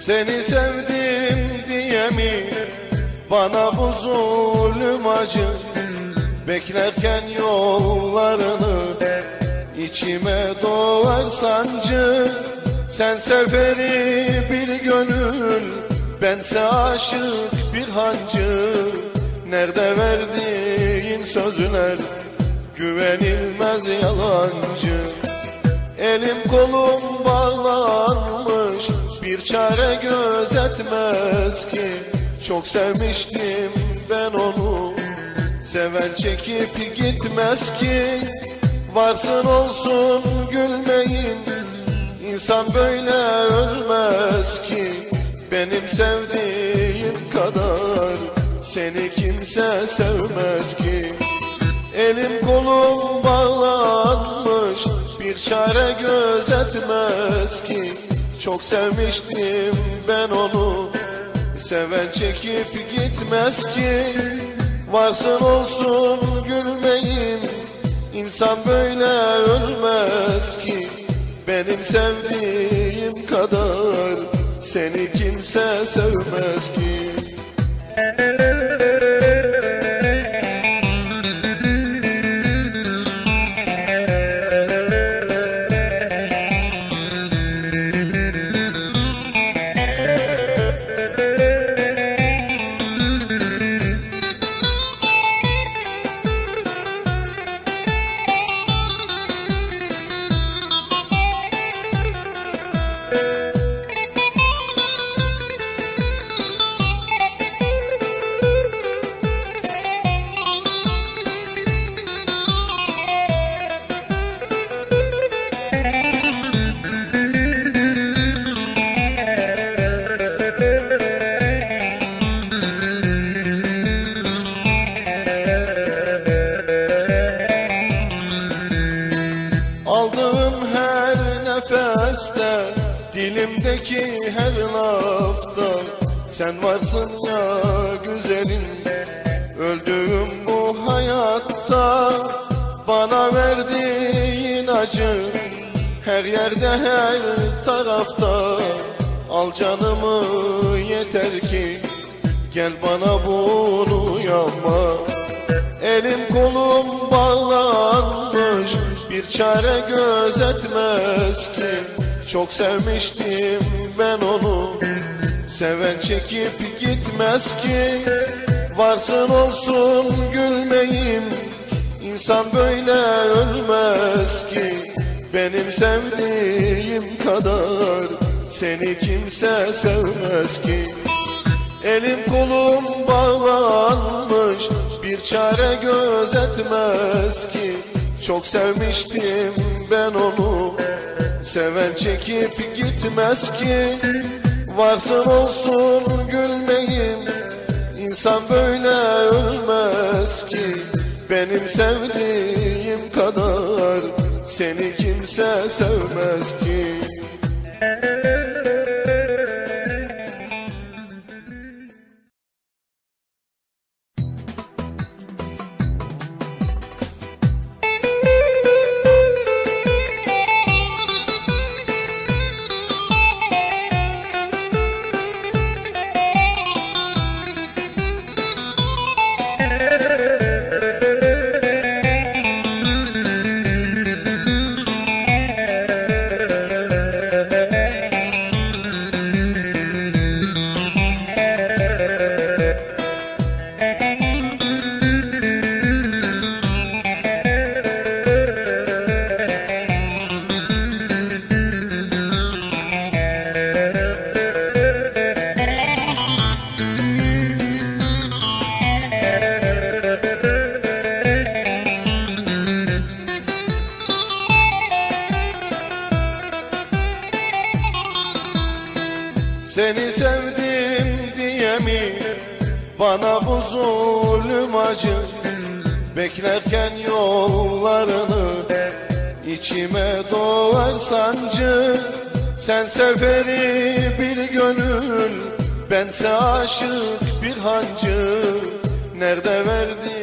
Seni sevdim diye mi? Bana bu zulüm acı. Beklerken yollarını içime doğar sancı. Sen seferi bir gönül bense aşık bir hancı. Nerede verdiğin sözler? Güvenilmez yalancı. Elim kolum bağlanmış. Bir çare gözetmez ki. Çok sevmiştim ben onu. Seven çekip gitmez ki. Varsın olsun gülmeyin. İnsan böyle ölmez ki. Benim sevdiğim kadar Seni kimse sevmez ki. Elim kolum bağlanmış. Bir çare gözetmez ki Çok sevmiştim ben onu. Seven çekip gitmez ki. Varsın olsun gülmeyin. İnsan böyle ölmez ki. Benim sevdiğim kadar Seni kimse sevmez ki nefeste Dilimdeki her lafta. Sen varsın ya güzelim Öldüğüm bu hayatta. Bana verdiğin acı Her yerde her tarafta. Al canımı yeter ki Gel bana bunu yapma. Elim kolum bağlanmış Bir çare gözetmez ki Çok sevmiştim ben onu. Seven çekip gitmez ki. Varsın olsun gülmeyim. İnsan böyle ölmez ki. Benim sevdiğim kadar Seni kimse sevmez ki. Elim kolum bağlanmış Bir çare gözetmez ki. Çok sevmiştim ben onu Seven çekip gitmez ki. Varsın olsun gülmeyin İnsan böyle ölmez ki. Benim sevdiğim kadar Seni kimse sevmez ki Seni sevdim diye mi? Bana bu zulüm acı. Beklerken yollarını içime doğar sancı. Sen seferi bir gönül bense aşık bir hancı. Nerede verdin